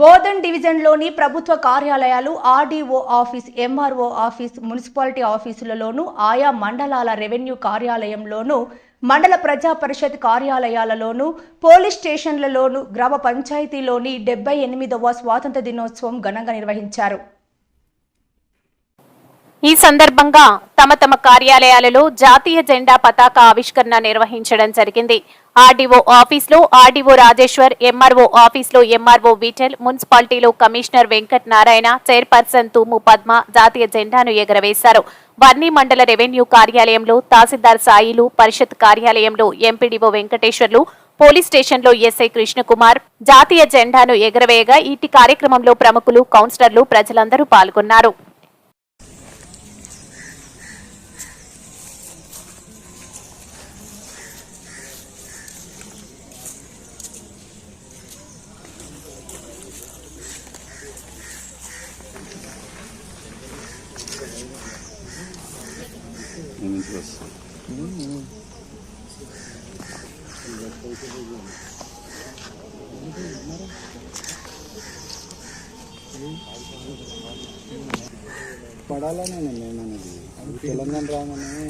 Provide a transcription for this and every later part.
బోధన్ డివిజన్లోని ప్రభుత్వ కార్యాలయాలు RDO office MRO office municipality ఆఫీసులలోనూ ఆయా మండలాల రెవెన్యూ కార్యాలయంలోనూ మండల ప్రజా పరిషత్ కార్యాలయాలలోనూ పోలీస్ స్టేషన్లలోనూ గ్రామ పంచాయతీలోని డెబ్బై ఎనిమిదవ స్వాతంత్ర దినోత్సవం ఘనంగా నిర్వహించారు. ఈ సందర్భంగా తమ తమ కార్యాలయాలలో జాతీయ జెండా పతాక ఆవిష్కరణ నిర్వహించడం జరిగింది. ఆర్డీఓ ఆఫీస్లో ఆర్డీఓ రాజేశ్వర్ ఎంఆర్ఓ ఆఫీస్లో ఎంఆర్ఓ విఠల్ మున్సిపాలిటీలో కమిషనర్ వెంకట్ నారాయణ చైర్పర్సన్ తుమ్ము పద్మ జాతీయ జెండాను ఎగరవేశారు. వర్ణి మండల రెవెన్యూ కార్యాలయంలో తహసీల్దార్ సాయిలు పరిషత్ కార్యాలయంలో ఎంపీడీఓ వెంకటేశ్వర్లు పోలీస్ స్టేషన్లో ఎస్ఐ కృష్ణకుమార్ జాతీయ జెండాను ఎగరవేయగా ఇటు కార్యక్రమంలో ప్రముఖులు కౌన్సిలర్లు ప్రజలందరూ పాల్గొన్నారు. పడాలనే నేను అనేది తెలంగాణ రాగానే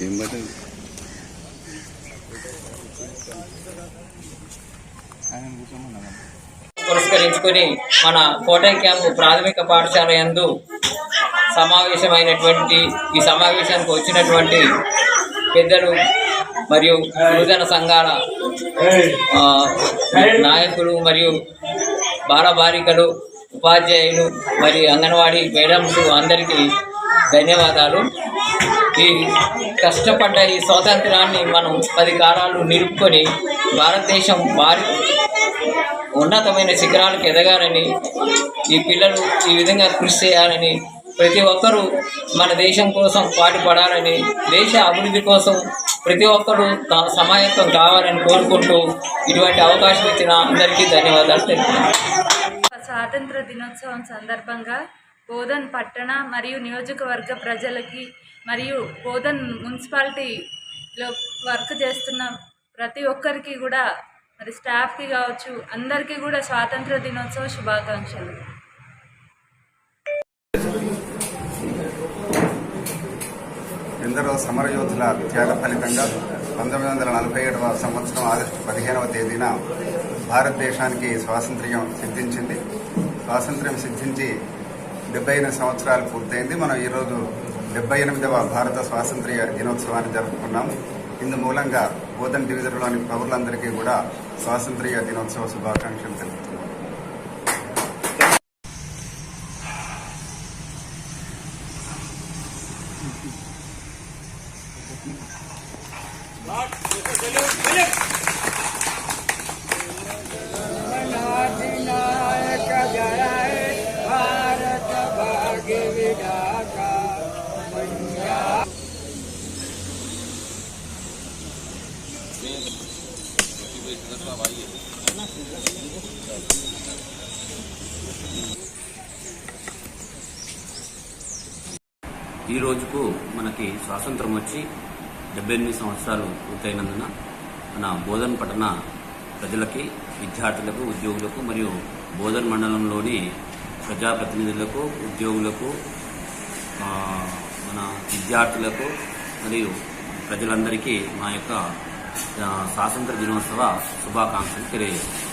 ఏం పట్టింది ఆయన కూర్చోమన్నా పురస్కరించుకొని మన కోటై క్యాంపు ప్రాథమిక పాఠశాల యందు సమావేశమైనటువంటి ఈ సమావేశానికి వచ్చినటువంటి పెద్దలు మరియు యువజన సంఘాల నాయకులు మరియు బాలబాలికలు ఉపాధ్యాయులు మరియు అంగన్వాడీ మేడమ్స్ అందరికీ ధన్యవాదాలు. ఈ కష్టపడ్డ ఈ స్వాతంత్రాన్ని మనం పది కాలాలు నిలుపుకొని భారతదేశం భారీ ఉన్నతమైన శిఖరాలకు ఎదగాలని ఈ పిల్లలు ఈ విధంగా కృషి చేయాలని ప్రతి ఒక్కరూ మన దేశం కోసం పాటుపడాలని దేశ అభివృద్ధి కోసం ప్రతి ఒక్కరూ తా- సమాయత్వం కావాలని కోరుకుంటూ ఇటువంటి అవకాశం ఇచ్చిన అందరికీ ధన్యవాదాలు తెలుపుతున్నాను. స్వాతంత్ర దినోత్సవం సందర్భంగా బోధన్ పట్టణ మరియు నియోజకవర్గ ప్రజలకి మరియు బోధన్ మున్సిపాలిటీలో వర్క్ చేస్తున్న ప్రతి ఒక్కరికి కూడా మరి స్టాఫ్కి కావచ్చు అందరికీ కూడా స్వాతంత్ర దినోత్సవ శుభాకాంక్షలు. ఎందరో సమరయోధుల త్యాగ ఫలితంగా పంతొమ్మిది వందల నలభై ఏడవ సంవత్సరం ఆగస్టు పదిహేనవ తేదీన భారతదేశానికి స్వాతంత్ర్యం సిద్ధించింది. స్వాతంత్ర్యం సిద్ధించి డెబ్బై ఎనిమిది సంవత్సరాలు పూర్తయింది. మనం ఈరోజు డెబ్బై ఎనిమిదవ భారత స్వాతంత్ర్య దినోత్సవాన్ని జరుపుకున్నాం. ఇందు మూలంగా బోధన్ డివిజన్లోని పౌరులందరికీ కూడా స్వాతంత్ర్య దినోత్సవ శుభాకాంక్షలు తెలుపుతున్నాం. ఈ రోజుకు మనకి స్వాతంత్రం వచ్చి డెబ్బై ఎనిమిది సంవత్సరాలు పూర్తయినందున మన బోధన్ పట్టణ ప్రజలకి విద్యార్థులకు ఉద్యోగులకు మరియు బోధన్ మండలంలోని ప్రజాప్రతినిధులకు ఉద్యోగులకు మన విద్యార్థులకు మరియు ప్రజలందరికీ మా యొక్క స్వాతంత్ర దినోత్సవ శుభాకాంక్షలు తెలియజేస్తాం.